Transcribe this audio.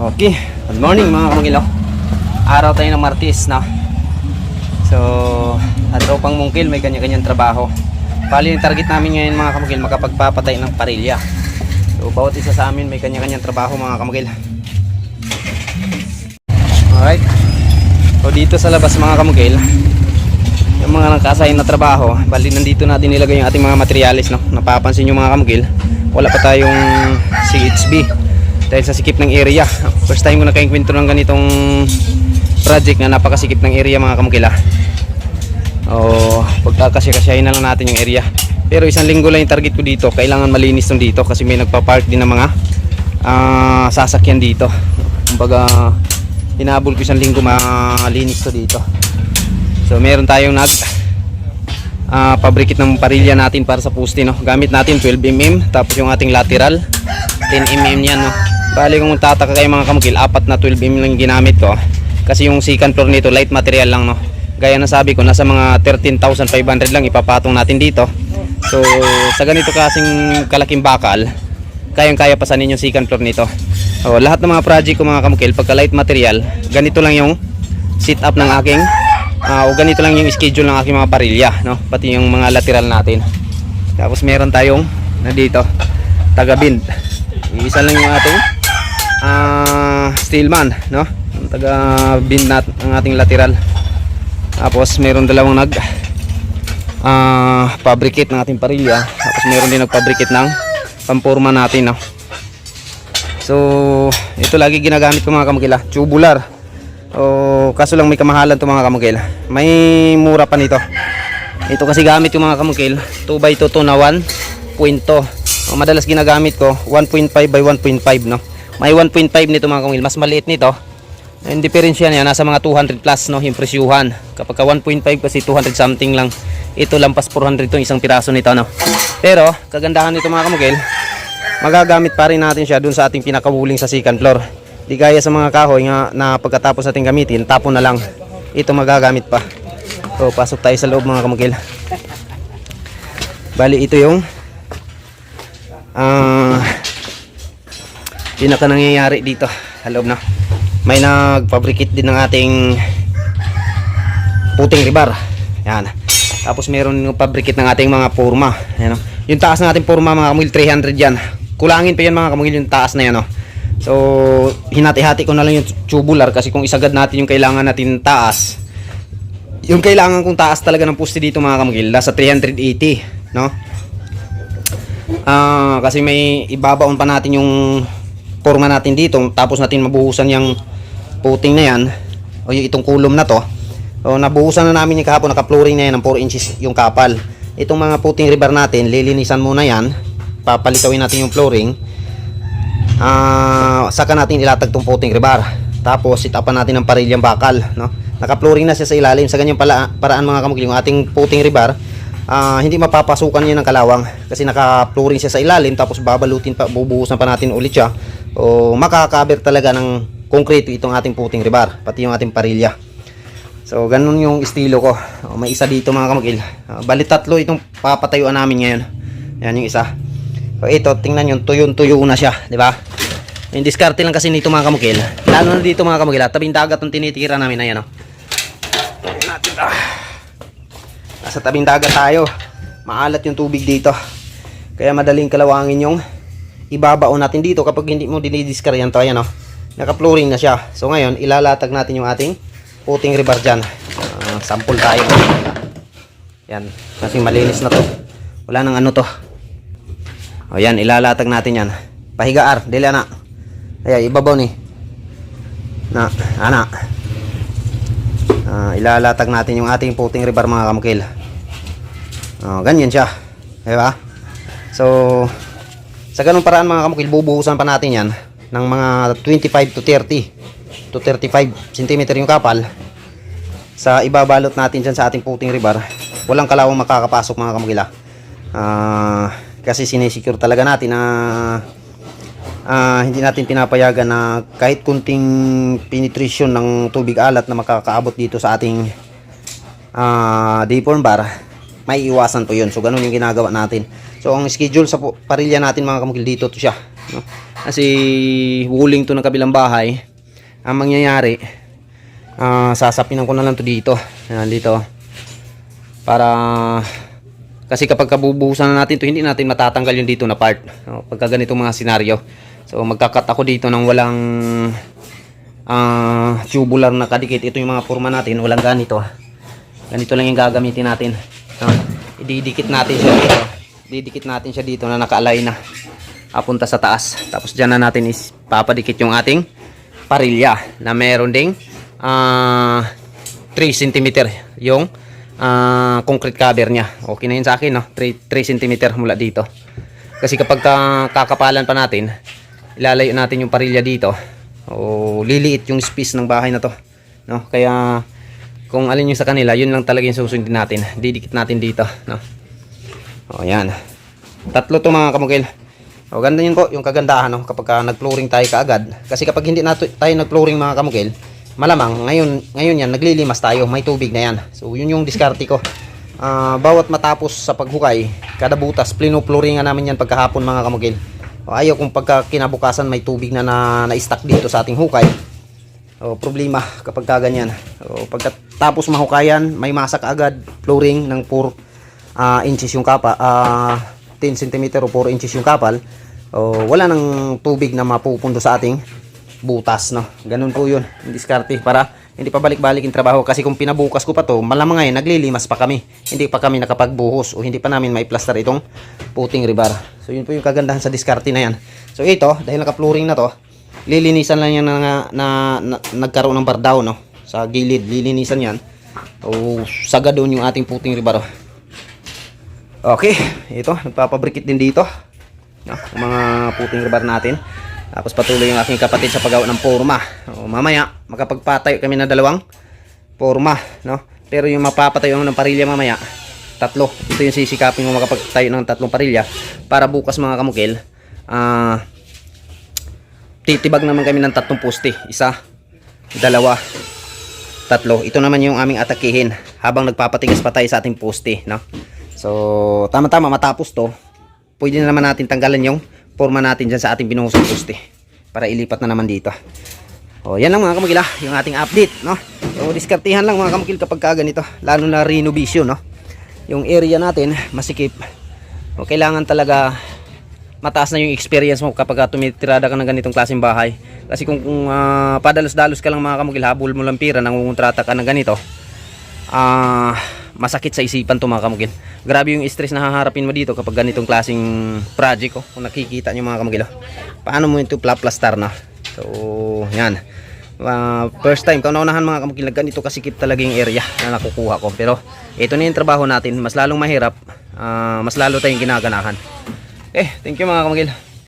Okay, good morning mga kamugilaw. Araw tayo ng Martis na. So, at pang mungkil may kanya-kanyang trabaho. Bali yung target namin ngayon mga kamugil makapagpapatay ng parilya. So, bawat isa sa amin may kanya-kanyang trabaho mga kamugil. Alright. So, dito sa labas mga kamugil, yung mga nakasign na trabaho, bali nandito natin nilagay yung ating mga materialis. No? Napapansin nyo mga kamugil, wala pa tayong CHB dahil sa sikip ng area. First time ko nakainkwentro ng ganitong project na napakasikip ng area mga kamukila. O pagkakasya-kasyahin na lang natin yung area. Pero isang linggo lang yung target ko dito. Kailangan malinis tong dito kasi may nagpa-park din ng mga ah, sasakyan dito. Kumbaga hinabol ko isang linggo malinis to dito. So meron tayong nag ah pabrikit ng parilya natin para sa poste no. Gamit natin 12mm tapos yung ating lateral 10mm yan no. Bali kung tataka kayo mga kamukil, apat na 12mm lang ginamit ko. Kasi yung second floor nito light material lang no. Gaya na sabi ko, nasa mga 13,500 lang ipapatong natin dito. So sa ganito kasing kalaking bakal, kayang-kaya pa sa ninyo second floor nito. O, lahat ng mga project ko mga kamukil, pagka light material, ganito lang yung sit up ng aking ah, o ganito lang yung schedule ng aking mga parilya, no? Pati yung mga lateral natin. Tapos meron tayong na dito, taga bind. Isa lang yung ating ah steelman, no? Taga bind nat ang ating lateral. Tapos meron dalawang nag ah fabricate ng ating parilya. Tapos meron din nagfabricate ng pamporma natin, no? So, ito lagi ginagamit ko mga kamagila, tubular. O kaso lang may kamahalan to mga kamugil. May mura pa nito. Ito kasi gamit yung mga kamugil, 2x2 to na 1.2. Ang madalas ginagamit ko, 1.5 by 1.5 no. May 1.5 nito mga kamugil, mas maliit nito. Yung diferensya niya nasa mga 200 plus no, yung presyuhan. Kapag ka 1.5 kasi 200 something lang. Ito lampas 400 to isang piraso nito no. Pero kagandahan nito mga kamugil, magagamit pa rin natin siya dun sa ating pinakabuling sa second floor. Di gaya sa mga kahoy nga na pagkatapos natin gamitin, tapon na lang. Ito magagamit pa. So, pasok tayo sa loob mga kamugil. Bali, ito yung ah pinaka nangyayari dito sa loob na. May nagfabricate din ng ating puting rebar. Yan. Tapos meron yung fabricate ng ating mga forma. Yan. Yung taas ng ating forma mga kamugil 300 yan. Kulangin pa yan mga kamugil yung taas na yan. Oh. So, hinati-hati ko na lang yung tubular kasi kung isagad natin yung kailangan natin taas, yung kailangan kong taas talaga ng poste dito mga kamugil, nasa 380, no? Ah, kasi may ibabaon pa natin yung forma natin dito, tapos natin mabuhusan yung puting na yan, o yung itong kulom na to. O, nabuhusan na namin yung kahapon, naka-flooring na yan ng 4 inches yung kapal. Itong mga puting rebar natin, lilinisan muna yan, papalitawin natin yung flooring, ah saka natin ilatag tong puting rebar. Tapos sit upan natin ng parilyang bakal, no? Naka-flooring na siya sa ilalim. Sa ganyang pala, paraan mga kamukil, yung ating puting rebar, ah, hindi mapapasukan niya ng kalawang kasi naka-flooring siya sa ilalim tapos babalutin pa, bubuhusan pa natin ulit siya. O makakaber talaga ng konkreto itong ating puting rebar, pati yung ating parilya. So, ganun yung estilo ko. O, may isa dito mga kamukil. Ah, bali tatlo itong papatayuan namin ngayon. Yan yung isa. So, ito, tingnan nyo, tuyo-tuyo na siya, di ba? Yung diskarte lang kasi nito mga kamukil. Lalo na dito mga kamukil, ah, tabing dagat ang tinitira namin na yan, oh. Tingnan natin, ah. Nasa tabing dagat tayo. Maalat yung tubig dito. Kaya madaling kalawangin yung ibabaon natin dito kapag hindi mo dinidiscar yan to, ayan, oh. Naka-flooring na siya. So, ngayon, ilalatag natin yung ating puting rebar dyan. Ah, sample tayo. Yan, kasi malinis na to. Wala nang ano to. O yan, ilalatag natin yan. Pahigaar, dili ana. Ay, ibabaw ni. Na, ana. Ah, ilalatag natin yung ating puting rebar mga kamukil. Oh, ganyan siya. Di ba? So, sa ganung paraan mga kamukil, bubuhusan pa natin yan ng mga 25 to 30 to 35 cm yung kapal. Sa ibabalot natin dyan sa ating puting rebar, walang kalawang makakapasok mga kamukila. Ah, kasi sinesecure talaga natin na ah, hindi natin pinapayagan na kahit kunting penetration ng tubig alat na makakaabot dito sa ating ah, deform bar may iwasan po yun so ganun yung ginagawa natin so ang schedule sa parilya natin mga kamukil dito to siya no? Kasi wuling to ng kabilang bahay. Ang mangyayari, ah sasapinan ko na lang to dito. Ayan, dito. Para kasi kapag kabubuhusan na natin to hindi natin matatanggal yung dito na part. No, pagka ganitong mga senaryo. So magkakat ako dito ng walang ah tubular na kadikit. Ito yung mga forma natin, walang ganito. Ganito lang yung gagamitin natin. No? Ididikit natin siya dito. Didikit natin siya dito na naka-align na. Apunta sa taas. Tapos dyan na natin is papadikit yung ating parilya na meron ding ah 3 cm yung ah, concrete cover niya. Okay na yun sa akin, no? 3, 3 cm mula dito. Kasi kapag ka- kakapalan pa natin, ilalayo natin yung parilya dito. O liliit yung space ng bahay na to. No? Kaya kung alin yung sa kanila, yun lang talaga yung susundin natin. Didikit natin dito, no? O yan. Tatlo to mga kamukil. O ganda yun po, yung kagandahan, no? Kapag ka nag-flooring tayo kaagad. Kasi kapag hindi nato, tayo nag-flooring mga kamukil, malamang ngayon, ngayon yan, naglilimas tayo, may tubig na yan. So yun yung diskarte ko. Ah, bawat matapos sa paghukay, kada butas, plino-flooringan namin yan pagkahapon mga kamukil. Ayaw kung pagka kinabukasan may tubig na na, na-stack dito sa ating hukay. O, problema kapag ka ganyan. O, pagkatapos mahukayan, may masak agad flooring ng 4 inches yung kapa, ah, 10 cm o 4 inches yung kapal. O, wala nang tubig na mapupundo sa ating butas, no? Ganun po yun, diskarte para hindi pa balik-balik yung trabaho kasi kung pinabukas ko pa to, malamang ngayon naglilimas pa kami. Hindi pa kami nakapagbuhos o hindi pa namin maiplaster itong puting rebar. So yun po yung kagandahan sa diskarte na yan. So ito, dahil naka-flooring na to, lilinisan lang yan na, na, na, nagkaroon ng bardaw no? Sa gilid lilinisan yan. O saga doon yung ating puting rebar oh. okay ito nagpapabrikit din dito no, mga puting rebar natin. Tapos patuloy yung aking kapatid sa paggawa ng forma o, mamaya makapagpatayo kami na dalawang forma no? Pero yung mapapatayo ng parilya mamaya tatlo. Ito yung sisikapin mo makapagtayo ng tatlong parilya para bukas mga kamukil ah titibag naman kami ng tatlong poste. Isa, dalawa, tatlo. Ito naman yung aming atakihin habang nagpapatigas pa tayo sa ating poste. No? So, tama-tama matapos to, pwede na naman natin tanggalan yung forma natin dyan sa ating binuhusang poste para ilipat na naman dito. O, yan lang mga kamukil ah, yung ating update, no? So, diskartihan lang mga kamukil kapag ka ganito, lalo na renovation, no? Yung area natin, masikip. O, kailangan talaga mataas na yung experience mo kapag ka tumitirada ka ng ganitong klaseng bahay. Kasi kung, kung ah, padalos-dalos ka lang mga kamukil, habol mo lang pira, nangungontrata ka ng ganito, ah, masakit sa isipan to mga kamukil. Grabe yung stress na haharapin mo dito kapag ganitong klaseng project, oh, kung nakikita nyo mga kamukil. Oh. Paano mo ito plaplastar na? So, yan. Ah, first time, kaunahan mga kamukil, na ganito kasikip talaga yung area na nakukuha ko. Pero, ito na yung trabaho natin. Mas lalong mahirap, ah, mas lalo tayong ginaganahan. Eh, thank you mga kamagil.